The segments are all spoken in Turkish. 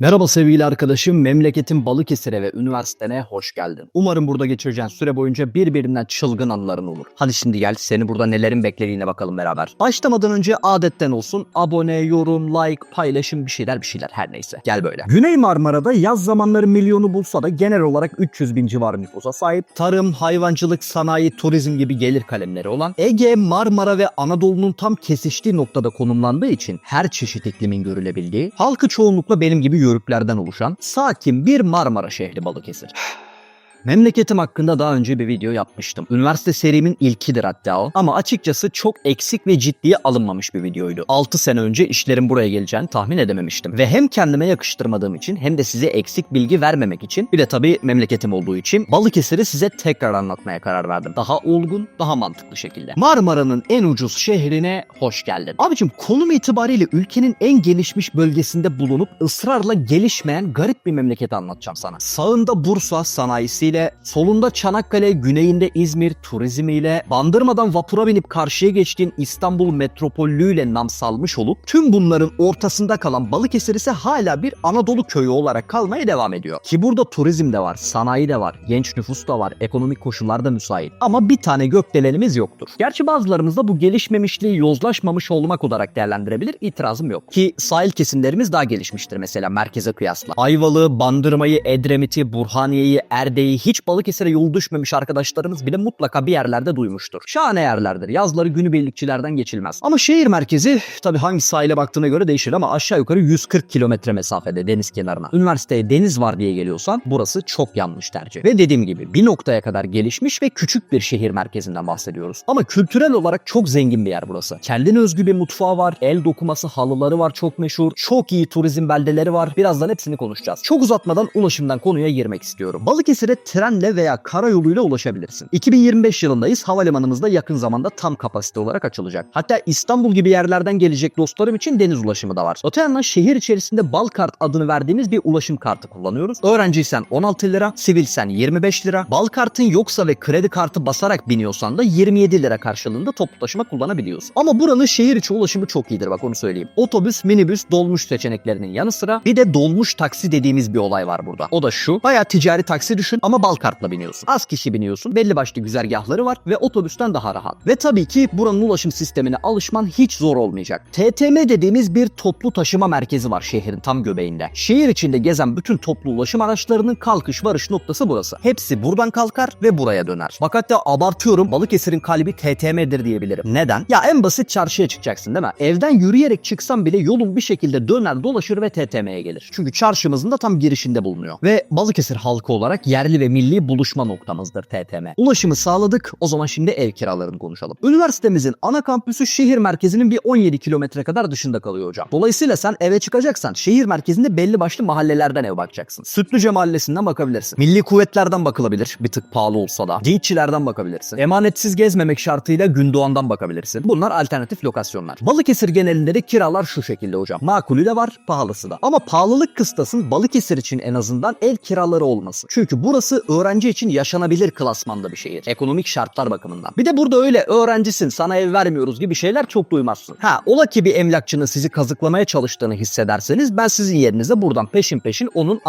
Merhaba sevgili arkadaşım, memleketin Balıkesir'e ve üniversitene hoş geldin. Umarım burada geçireceğin süre boyunca birbirinden çılgın anıların olur. Hadi şimdi gel seni burada nelerin beklediğine bakalım beraber. Başlamadan önce adetten olsun abone, yorum, like, paylaşım bir şeyler bir şeyler her neyse. Gel böyle. Güney Marmara'da yaz zamanları milyonu bulsa da genel olarak 300 bin civarı nüfusa sahip. Tarım, hayvancılık, sanayi, turizm gibi gelir kalemleri olan Ege, Marmara ve Anadolu'nun tam kesiştiği noktada konumlandığı için her çeşit iklimin görülebildiği, halkı çoğunlukla benim gibi yörüklerden oluşan sakin bir Marmara şehri Balıkesir. Memleketim hakkında daha önce bir video yapmıştım. Üniversite serimin ilkidir hatta o. Ama açıkçası çok eksik ve ciddiye alınmamış bir videoydu. 6 sene önce işlerin buraya geleceğini tahmin edememiştim. Ve hem kendime yakıştırmadığım için hem de size eksik bilgi vermemek için bir de tabii memleketim olduğu için Balıkesir'i size tekrar anlatmaya karar verdim. Daha olgun, daha mantıklı şekilde. Marmara'nın en ucuz şehrine hoş geldin. Abicim konum itibariyle ülkenin en gelişmiş bölgesinde bulunup ısrarla gelişmeyen garip bir memleketi anlatacağım sana. Sağında Bursa sanayisiyle, solunda Çanakkale, güneyinde İzmir turizmiyle, bandırmadan vapura binip karşıya geçtiğin İstanbul metropollüğüyle nam salmış olup tüm bunların ortasında kalan Balıkesir ise hala bir Anadolu köyü olarak kalmaya devam ediyor. Ki burada turizm de var, sanayi de var, genç nüfus da var, ekonomik koşullar da müsait. Ama bir tane gökdelenimiz yoktur. Gerçi bazılarımız da bu gelişmemişliği yozlaşmamış olmak olarak değerlendirebilir. İtirazım yok. Ki sahil kesimlerimiz daha gelişmiştir mesela merkeze kıyasla. Ayvalık'ı, Bandırma'yı, Edremit'i, Burhaniye'yi, Erde'yi hiç Balıkesir'e yol düşmemiş arkadaşlarımız bile mutlaka bir yerlerde duymuştur. Şahane yerlerdir. Yazları günübirlikçilerden geçilmez. Ama şehir merkezi tabii hangi sahile baktığına göre değişir ama aşağı yukarı 140 kilometre mesafede deniz kenarına. Üniversiteye deniz var diye geliyorsan burası çok yanlış tercih. Ve dediğim gibi bir noktaya kadar gelişmiş ve küçük bir şehir merkezinden bahsediyoruz. Ama kültürel olarak çok zengin bir yer burası. Kendine özgü bir mutfağı var, el dokuması halıları var çok meşhur, çok iyi turizm beldeleri var. Birazdan hepsini konuşacağız. Çok uzatmadan ulaşımdan konuya girmek istiyorum. Balıkesir'e trenle veya karayoluyla ulaşabilirsin. 2025 yılındayız. Havalimanımız da yakın zamanda tam kapasite olarak açılacak. Hatta İstanbul gibi yerlerden gelecek dostlarım için deniz ulaşımı da var. Öte yandan şehir içerisinde Balkart adını verdiğimiz bir ulaşım kartı kullanıyoruz. Öğrenciysen 16 lira, sivilsen 25 lira. Balkartın yoksa ve kredi kartı basarak biniyorsan da 27 lira karşılığında toplu taşıma kullanabiliyorsun. Ama buranın şehir içi ulaşımı çok iyidir bak onu söyleyeyim. Otobüs, minibüs, dolmuş seçeneklerinin yanı sıra bir de dolmuş taksi dediğimiz bir olay var burada. O da şu. Bayağı ticari taksi düşün ama Balkart'la biniyorsun. Az kişi biniyorsun. Belli başlı güzergahları var ve otobüsten daha rahat. Ve tabii ki buranın ulaşım sistemine alışman hiç zor olmayacak. TTM dediğimiz bir toplu taşıma merkezi var şehrin tam göbeğinde. Şehir içinde gezen bütün toplu ulaşım araçlarının kalkış varış noktası burası. Hepsi buradan kalkar ve buraya döner. Bak hatta abartıyorum Balıkesir'in kalbi TTM'dir diyebilirim. Neden? Ya en basit çarşıya çıkacaksın değil mi? Evden yürüyerek çıksan bile yolun bir şekilde döner dolaşır ve TTM'ye gelir. Çünkü çarşımızın da tam girişinde bulunuyor. Ve Balıkesir halkı olarak yerli ve milli buluşma noktamızdır TTM. Ulaşımı sağladık. O zaman şimdi ev kiralarını konuşalım. Üniversitemizin ana kampüsü şehir merkezinin bir 17 kilometre kadar dışında kalıyor hocam. Dolayısıyla sen eve çıkacaksan şehir merkezinde belli başlı mahallelerden ev bakacaksın. Sütlüce mahallesinden bakabilirsin. Milli kuvvetlerden bakılabilir. Bir tık pahalı olsa da. Geyikçilerden bakabilirsin. Emanetsiz gezmemek şartıyla Gündoğan'dan bakabilirsin. Bunlar alternatif lokasyonlar. Balıkesir genelinde de kiralar şu şekilde hocam. Makulü de var, pahalısı da. Ama pahalılık kıstasın Balıkesir için en azından ev kiraları olması. Çünkü burası öğrenci için yaşanabilir klasmanda bir şehir. Ekonomik şartlar bakımından. Bir de burada öyle öğrencisin sana ev vermiyoruz gibi şeyler çok duymazsın. Ha ola ki bir emlakçının sizi kazıklamaya çalıştığını hissederseniz ben sizin yerinize buradan peşin peşin onun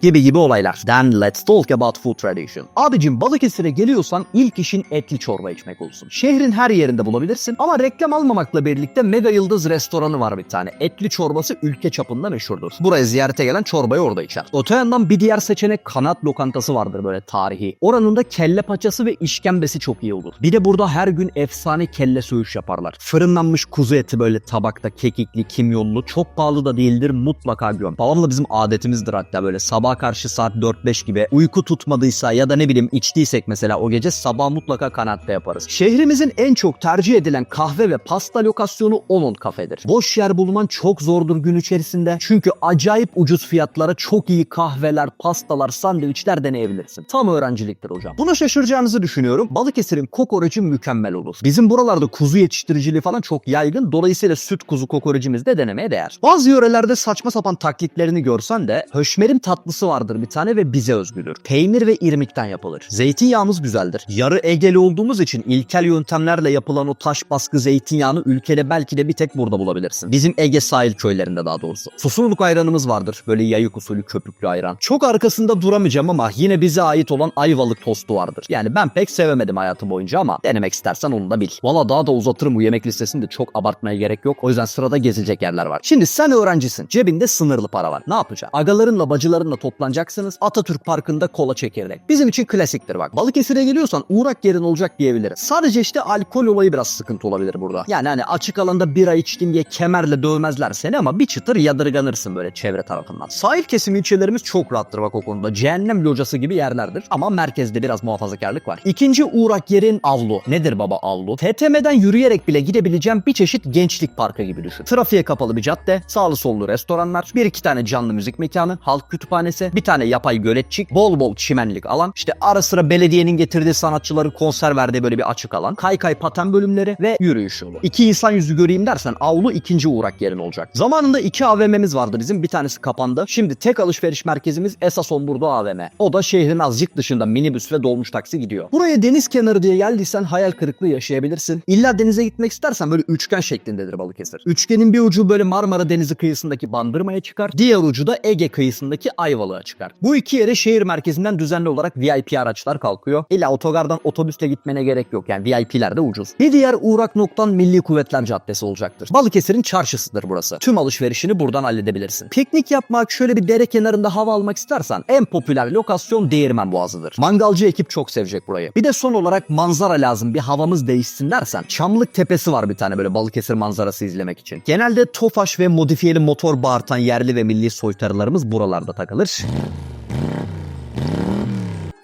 gibi gibi olaylar. Then let's talk about food tradition. Abicim Balıkesir'e geliyorsan ilk işin etli çorba içmek olsun. Şehrin her yerinde bulabilirsin ama reklam almamakla birlikte Mega Yıldız restoranı var bir tane. Etli çorbası ülke çapında meşhurdur. Buraya ziyarete gelen çorbayı orada içer. Öte yandan bir diğer seçenek kanat lokantası vardır böyle tarihi. Oranın da kelle paçası ve işkembesi çok iyi olur. Bir de burada her gün efsane kelle söğüş yaparlar. Fırınlanmış kuzu eti böyle tabakta kekikli, kimyonlu, çok pahalı da değildir mutlaka göm. Babamla bizim adetimizdir hatta böyle sabah karşı saat 4-5 gibi uyku tutmadıysa ya da ne bileyim içtiysek mesela o gece sabah mutlaka kanatta yaparız. Şehrimizin en çok tercih edilen kahve ve pasta lokasyonu Onun kafedir. Boş yer bulman çok zordur gün içerisinde. Çünkü acayip ucuz fiyatlara çok iyi kahveler, pastalar, sandviçler deneyebilirsin. Tam öğrenciliktir hocam. Buna şaşıracağınızı düşünüyorum. Balıkesir'in kokoreci mükemmel olur. Bizim buralarda kuzu yetiştiriciliği falan çok yaygın. Dolayısıyla süt kuzu kokorecimiz de denemeye değer. Bazı yörelerde saçma sapan taklitlerini görsen de höşmerim tatlısı kreması vardır bir tane ve bize özgüdür. Peynir ve irmikten yapılır. Zeytinyağımız güzeldir. Yarı Egeli olduğumuz için ilkel yöntemlerle yapılan o taş baskı zeytinyağını ülkede belki de bir tek burada bulabilirsin. Bizim Ege sahil köylerinde daha doğrusu. Susurluk ayranımız vardır. Böyle yayık usulü köpüklü ayran. Çok arkasında duramayacağım ama yine bize ait olan ayvalık tostu vardır. Yani ben pek sevemedim hayatım boyunca ama denemek istersen onu da bil. Valla daha da uzatırım bu yemek listesini de çok abartmaya gerek yok. O yüzden sırada gezilecek yerler var. Şimdi sen öğrencisin. Cebinde sınırlı para var. Ne yapacaksın? Agalarınla bacılarınla toplanacaksınız. Atatürk Parkı'nda kola çekirdek. Bizim için klasiktir bak. Balıkesir'e geliyorsan uğrak yerin olacak diyebiliriz. Sadece işte alkol olayı biraz sıkıntı olabilir burada. Yani hani açık alanda bira içtin diye kemerle dövmezler seni ama bir çıtır yadırganırsın böyle çevre tarafından. Sahil kesimi ilçelerimiz çok rahattır bak o konuda. Cehennem locası gibi yerlerdir ama merkezde biraz muhafazakarlık var. İkinci uğrak yerin avlu. Nedir baba avlu? TTM'den yürüyerek bile gidebileceğim bir çeşit gençlik parkı gibi düşün. Trafiğe kapalı bir cadde, sağlı sollu restoranlar, bir iki tane canlı müzik mekanı, halk kütüphanesi, bir tane yapay göletçik, bol bol çimenlik alan, işte ara sıra belediyenin getirdiği sanatçıların konser verdiği böyle bir açık alan, kaykay paten bölümleri ve yürüyüş yolu. İki insan yüzü göreyim dersen avlu ikinci uğrak yerin olacak. Zamanında iki AVM'miz vardı bizim. Bir tanesi kapandı. Şimdi tek alışveriş merkezimiz esas Omburdu AVM. O da şehrin azıcık dışında minibüs ve dolmuş taksi gidiyor. Buraya deniz kenarı diye geldiysen hayal kırıklığı yaşayabilirsin. İlla denize gitmek istersen böyle üçgen şeklindedir Balıkesir. Üçgenin bir ucu böyle Marmara Denizi kıyısındaki Bandırma'ya çıkar. Diğer ucu da Ege kıyısındaki Ayvalık'a çıkar. Bu iki yere şehir merkezinden düzenli olarak VIP araçlar kalkıyor. İlla otogardan otobüsle gitmene gerek yok. Yani VIP'ler de ucuz. Bir diğer uğrak noktan Milli Kuvvetler Caddesi olacaktır. Balıkesir'in çarşısıdır burası. Tüm alışverişini buradan halledebilirsin. Piknik yapmak, şöyle bir dere kenarında hava almak istersen en popüler lokasyon Değirmen Boğazı'dır. Mangalcı ekip çok sevecek burayı. Bir de son olarak manzara lazım. Bir havamız değişsin dersen Çamlık Tepesi var bir tane böyle Balıkesir manzarası izlemek için. Genelde Tofaş ve modifiyeli motor bağırtan yerli ve milli soytarılarımız buralarda takılır. し。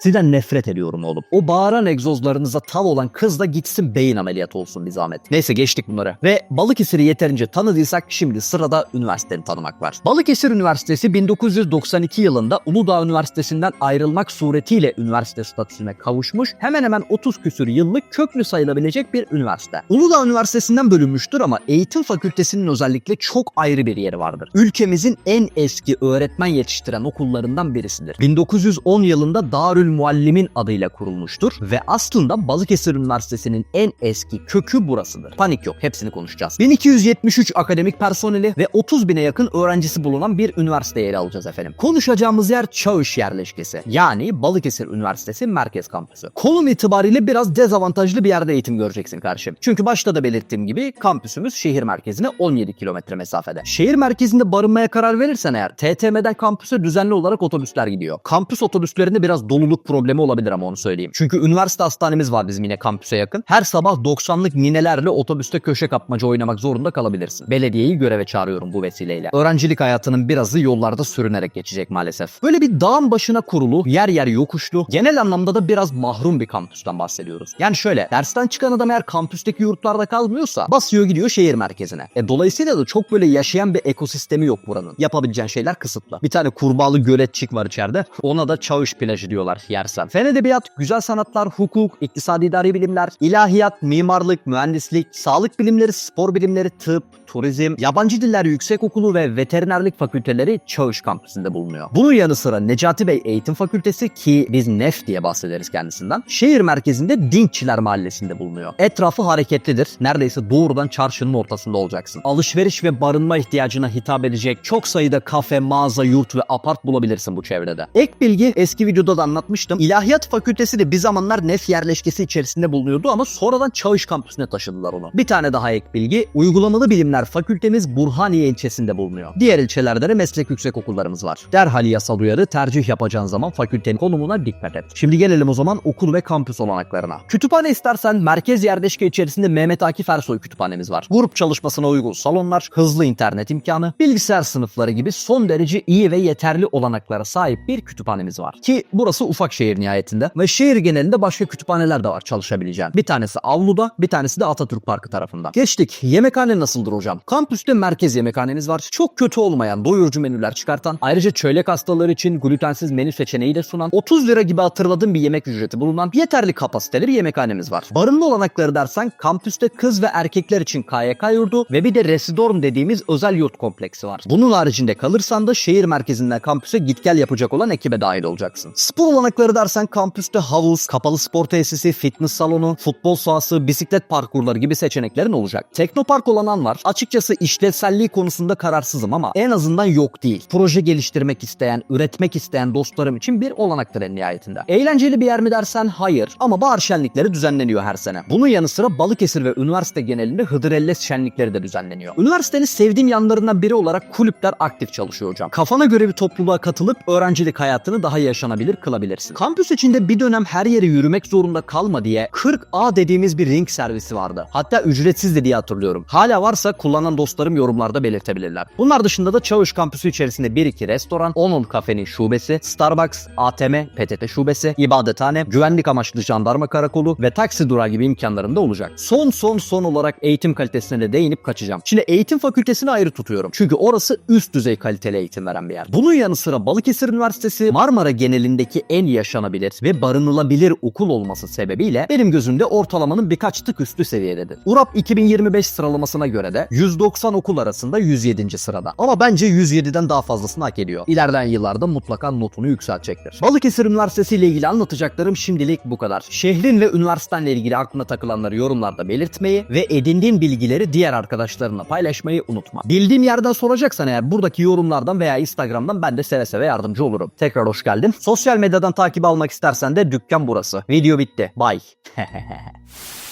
Sizden nefret ediyorum oğlum. O bağıran egzozlarınıza tav olan kız da gitsin beyin ameliyatı olsun bir zahmet. Neyse geçtik bunları. Ve Balıkesir'i yeterince tanıdıysak şimdi sırada üniversiteni tanımak var. Balıkesir Üniversitesi 1992 yılında Uludağ Üniversitesi'nden ayrılmak suretiyle üniversite statüsüne kavuşmuş hemen hemen 30 küsür yıllık köklü sayılabilecek bir üniversite. Uludağ Üniversitesi'nden bölünmüştür ama eğitim fakültesinin özellikle çok ayrı bir yeri vardır. Ülkemizin en eski öğretmen yetiştiren okullarından birisidir. 1910 yılında Darül Muallimin adıyla kurulmuştur ve aslında Balıkesir Üniversitesi'nin en eski kökü burasıdır. Panik yok, hepsini konuşacağız. 1273 akademik personeli ve 30 bine yakın öğrencisi bulunan bir üniversiteye ele alacağız efendim. Konuşacağımız yer Çağış yerleşkesi. Yani Balıkesir Üniversitesi Merkez Kampüsü. Konum itibariyle biraz dezavantajlı bir yerde eğitim göreceksin karşım. Çünkü başta da belirttiğim gibi kampüsümüz şehir merkezine 17 kilometre mesafede. Şehir merkezinde barınmaya karar verirsen eğer TTM'den kampüse düzenli olarak otobüsler gidiyor. Kampüs otobüslerinde biraz doluluk problemi olabilir ama onu söyleyeyim. Çünkü üniversite hastanemiz var bizim yine kampüse yakın. Her sabah 90'lık ninelerle otobüste köşe kapmaca oynamak zorunda kalabilirsin. Belediyeyi göreve çağırıyorum bu vesileyle. Öğrencilik hayatının birazı yollarda sürünerek geçecek maalesef. Böyle bir dağın başına kurulu, yer yer yokuşlu, genel anlamda da biraz mahrum bir kampüsten bahsediyoruz. Yani şöyle, dersten çıkan adam eğer kampüsteki yurtlarda kalmıyorsa basıyor gidiyor şehir merkezine. E dolayısıyla da çok böyle yaşayan bir ekosistemi yok buranın. Yapabileceğin şeyler kısıtlı. Bir tane kurbağalı göletçik var içeride. Ona da Çavuş plajı diyorlar yersen. Fen edebiyat, güzel sanatlar, hukuk, iktisadi idari bilimler, ilahiyat, mimarlık, mühendislik, sağlık bilimleri, spor bilimleri, tıp, turizm, yabancı diller yüksekokulu ve veterinerlik fakülteleri Çavuş kampüsünde bulunuyor. Bunun yanı sıra Necati Bey Eğitim Fakültesi ki biz NEF diye bahsederiz kendisinden. Şehir merkezinde Dinkçiler Mahallesi'nde bulunuyor. Etrafı hareketlidir. Neredeyse doğrudan çarşının ortasında olacaksın. Alışveriş ve barınma ihtiyacına hitap edecek çok sayıda kafe, mağaza, yurt ve apart bulabilirsin bu çevrede. Ek bilgi eski videoda da anlatmıştım. İlahiyat Fakültesi de bir zamanlar NEF yerleşkesi içerisinde bulunuyordu ama sonradan Çavuş kampüsüne taşıdılar onu. Bir tane daha ek bilgi. Uygulamalı bilimler fakültemiz Burhaniye ilçesinde bulunuyor. Diğer ilçelerde de meslek yüksekokullarımız var. Derhal yasal uyarı tercih yapacağın zaman fakültenin konumuna dikkat et. Şimdi gelelim o zaman okul ve kampüs olanaklarına. Kütüphane istersen merkez yerleşke içerisinde Mehmet Akif Ersoy kütüphanemiz var. Grup çalışmasına uygun salonlar, hızlı internet imkanı, bilgisayar sınıfları gibi son derece iyi ve yeterli olanaklara sahip bir kütüphanemiz var. Ki burası ufak ufak şehir nihayetinde. Ve şehir genelinde başka kütüphaneler de var çalışabileceğin. Bir tanesi avluda, bir tanesi de Atatürk Parkı tarafında. Geçtik. Yemekhane nasıldır hocam? Kampüste merkez yemekhaneniz var. Çok kötü olmayan, doyurucu menüler çıkartan, ayrıca çölek hastaları için glutensiz menü seçeneği de sunan, 30 lira gibi hatırladığım bir yemek ücreti bulunan yeterli kapasiteli bir yemekhanemiz var. Barınma olanakları dersen kampüste kız ve erkekler için KYK yurdu ve bir de Residorm dediğimiz özel yurt kompleksi var. Bunun haricinde kalırsan da şehir merkezinden kampüse git gel yapacak olan ekibe dahil olacaksın. Spor olanakları dersen kampüste havuz, kapalı spor tesisi, fitness salonu, futbol sahası, bisiklet parkurları gibi seçeneklerin olacak. Teknopark olanan var. Açıkçası işlevselliği konusunda kararsızım ama en azından yok değil. Proje geliştirmek isteyen, üretmek isteyen dostlarım için bir olanaktır en nihayetinde. Eğlenceli bir yer mi dersen hayır ama bahar şenlikleri düzenleniyor her sene. Bunun yanı sıra Balıkesir ve üniversite genelinde Hıdrellez şenlikleri de düzenleniyor. Üniversitenin sevdiğim yanlarından biri olarak kulüpler aktif çalışıyor hocam. Kafana göre bir topluluğa katılıp öğrencilik hayatını daha yaşanabilir kılabilirsin. Kampüs içinde bir dönem her yere yürümek zorunda kalma diye 40A dediğimiz bir ring servisi vardı. Hatta ücretsiz de diye hatırlıyorum. Hala varsa kullanan dostlarım yorumlarda belirtebilirler. Bunlar dışında da Çavuş kampüsü içerisinde 1-2 restoran, 10 kafenin şubesi, Starbucks, ATM, PTT şubesi, ibadethane, güvenlik amaçlı jandarma karakolu ve taksi durağı gibi imkanlarında olacak. Son son son olarak eğitim kalitesine de değinip kaçacağım. Şimdi eğitim fakültesini ayrı tutuyorum. Çünkü orası üst düzey kaliteli eğitim veren bir yer. Bunun yanı sıra Balıkesir Üniversitesi Marmara genelindeki en yaşanabilir ve barınılabilir okul olması sebebiyle benim gözümde ortalamanın birkaç tık üstü seviyededir. URAP 2025 sıralamasına göre de 190 okul arasında 107. sırada. Ama bence 107'den daha fazlasını hak ediyor. İlerleyen yıllarda mutlaka notunu yükseltecektir. Balıkesir Üniversitesi ile ilgili anlatacaklarım şimdilik bu kadar. Şehrin ve üniversitenle ilgili aklına takılanları yorumlarda belirtmeyi ve edindiğin bilgileri diğer arkadaşlarınla paylaşmayı unutma. Bildiğim yerden soracaksan eğer buradaki yorumlardan veya Instagram'dan ben de seve seve yardımcı olurum. Tekrar hoş geldin. Sosyal medyadan takip almak istersen de dükkan burası. Video bitti. Bye.